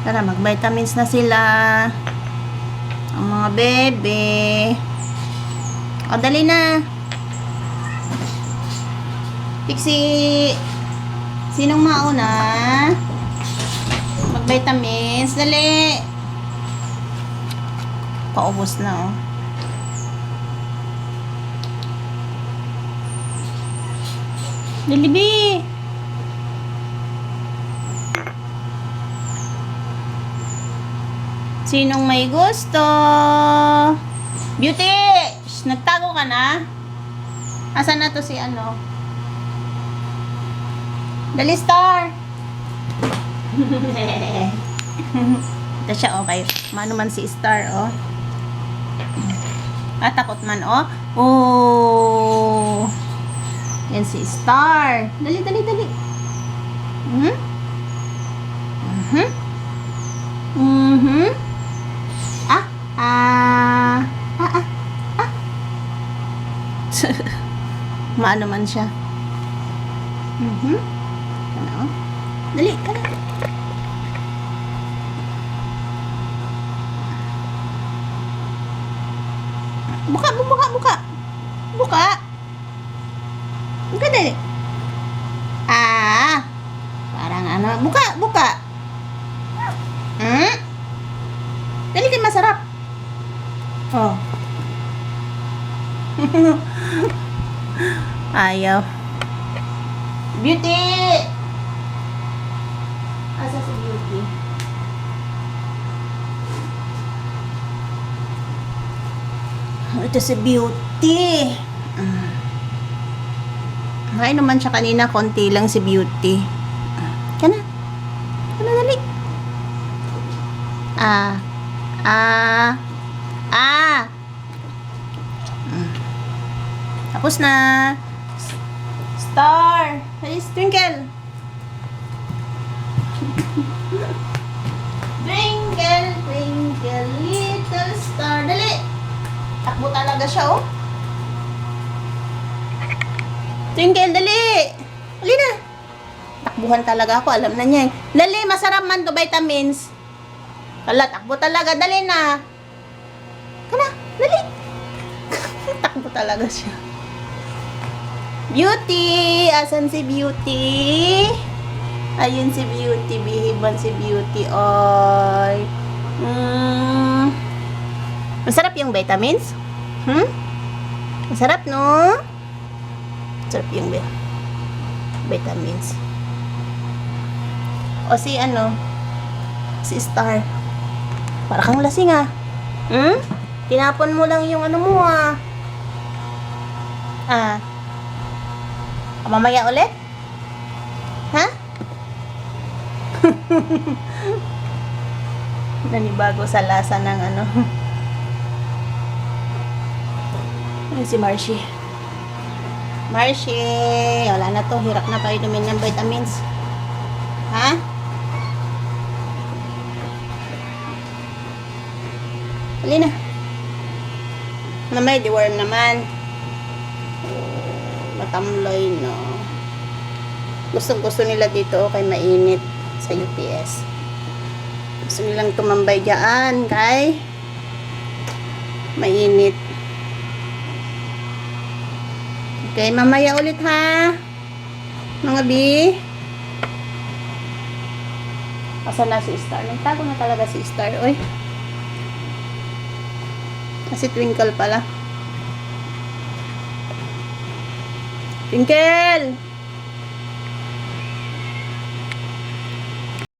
Tara, mag-vitamins na sila. Ang mga bebe. O, dali na. Pixie. Sinong mauna? Mag-vitamins. Dali. Paubos na, oh. Dali, B. Sinong may gusto? Beauty! Shh, nagtago ka na? Asan na to si ano? Dali, Star! Ito siya, okay. Mano man si Star, oh. Ah, man, oh. Oh! Yan si Star. Dali, dali, dali. Mhm. Mhm. Maano man siya. Mhm. Ano? Dali, dali. Buka, buka, buka. Buka. Buka dali. Ah. Parang ano. Buka, buka. Hmm? Dali kan masarap. Oh. Ayaw. Beauty! Asa si Beauty? Ito si Beauty. Ay naman siya kanina, konti lang si Beauty. Kana. Kana dali. Ah. Ah. Ah. Mm. Tapos na. Star. Hey, Twinkle. twinkle, twinkle, little star. Dali. Takbo talaga siya, oh. Twinkle, dali. Dali na. Takbuhan talaga ako. Alam na niya eh. Dali, masarap man to vitamins. Kala, takbo talaga. Dali na. Kana, dali. takbo talaga siya. Beauty! Asan si Beauty? Ayun si Beauty. Bihiban si Beauty. Oy. Mm. Masarap yung vitamins? Hmm? Masarap, no? Masarap yung vi- vitamins. O si ano? Si Star. Para kang lasing ah. Hmm? Tinapon mo lang yung ano mo ah. Ah. Mamaya ulit? Ha? Nanibago sa lasa ng ano. Ayun si Marcy. Marcy! Wala na to. Hirap na pa inumin ng vitamins. Ha? Hali na. Mamaya, deworm naman. Matamloy, no. Gustong gusto nila dito kay mainit sa UPS. Gusto nilang tumambay dyan kay mainit. Okay, mamaya ulit ha. Mga B. Asa na si Star? Nagtago na talaga si Star. Oy. Kasi twinkle pala. Twinkle!